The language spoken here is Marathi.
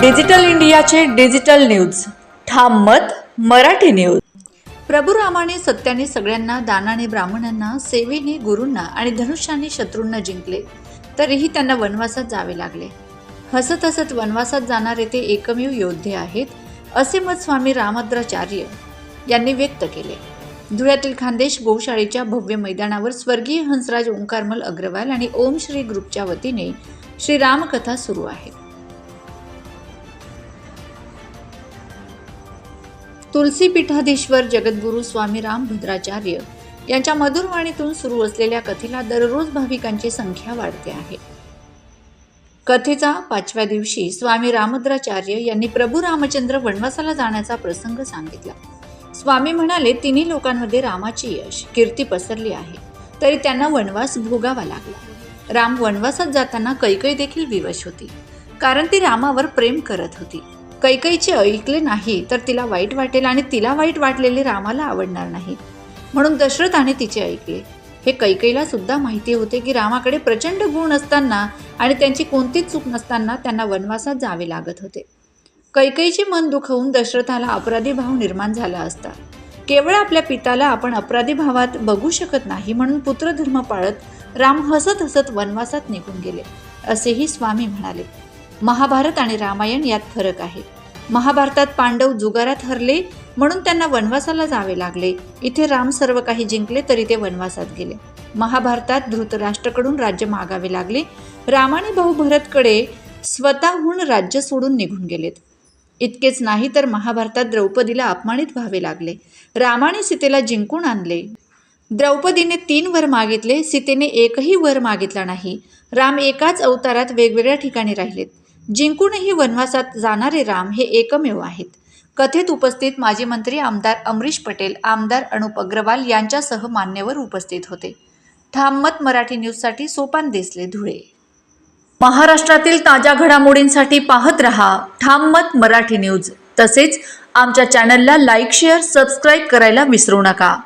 डिजिटल इंडियाचे डिजिटल न्यूज. ठाम मत मराठी न्यूज. प्रभू रामाने सत्याने सगळ्यांना दानाने ब्राह्मणांना सेवेने गुरूंना आणि धनुष्याने शत्रूंना जिंकले तरीही त्यांना वनवासात जावे लागले. हसत हसत वनवासात जाणारे ते एकमेव योद्धे आहेत असे मत स्वामी रामद्राचार्य यांनी व्यक्त केले. धुळ्यातील खानदेश गोशाळेच्या भव्य मैदानावर स्वर्गीय हंसराज ओंकारमल अग्रवाल आणि ओम श्री ग्रुपच्या वतीने श्री रामकथा सुरू तुलसी पीठाधीश्वर जगद्गुरू स्वामी रामभद्राचार्य यांच्या मधुरवाणीतून सुरू असलेल्या कथेला दररोज भाविकांची संख्या वाढते आहे. कथेचा पाचव्या दिवशी स्वामी रामभद्राचार्य यांनी प्रभू रामचंद्र वनवासाला जाण्याचा प्रसंग सांगितला. स्वामी म्हणाले तिन्ही लोकांमध्ये रामाची यश कीर्ती पसरली आहे. तरी त्यांना वनवास भोगावा लागला. राम वनवासात जाताना कैकई देखील विवश होती. कारण ती रामावर प्रेम करत होती. कैकईचे ऐकले नाही तर तिला वाईट वाटेल आणि तिला वाईट वाटलेले रामाला आवडणार नाही. म्हणून दशरथाने तिचे ऐकले. हे कैकईला सुद्धा माहिती होते की रामाकडे प्रचंड गुण असताना आणि त्यांची कोणतीच चूक नसताना त्यांना वनवासात जावे लागत होते. कैकईचे मन दुखवून दशरथाला अपराधी भाव निर्माण झाला असता. केवळ आपल्या पिताला आपण अपराधी भावात बघू शकत नाही म्हणून पुत्रधर्म पाळत राम हसत हसत वनवासात निघून गेले असेही स्वामी म्हणाले. महाभारत आणि रामायण यात फरक आहे. महाभारतात पांडव जुगारात हरले म्हणून त्यांना वनवासाला जावे लागले. इथे राम सर्व काही जिंकले तरी ते वनवासात गेले. महाभारतात धृतराष्ट्रकडून राज्य मागावे लागले. रामाने भाऊ भरतकडे स्वतःहून राज्य सोडून निघून गेलेत. इतकेच नाही तर महाभारतात द्रौपदीला अपमानित व्हावे लागले. रामाने सीतेला जिंकून आणले. द्रौपदीने तीन वर मागितले सीतेने एकही वर मागितला नाही. राम एकाच अवतारात वेगवेगळ्या ठिकाणी राहिलेत. जिंकूनही वनवासात जाणारे राम हे एकमेव आहेत. कथेत उपस्थित माजी मंत्री आमदार अमरीश पटेल आमदार अनुप अग्रवाल यांच्यासह मान्यवर उपस्थित होते. ठाममत मराठी न्यूजसाठी सोपान देसले धुळे. महाराष्ट्रातील ताज्या घडामोडींसाठी पाहत रहा ठाम मत मराठी न्यूज. तसेच आमच्या चॅनलला लाईक शेअर सबस्क्राईब करायला विसरू नका.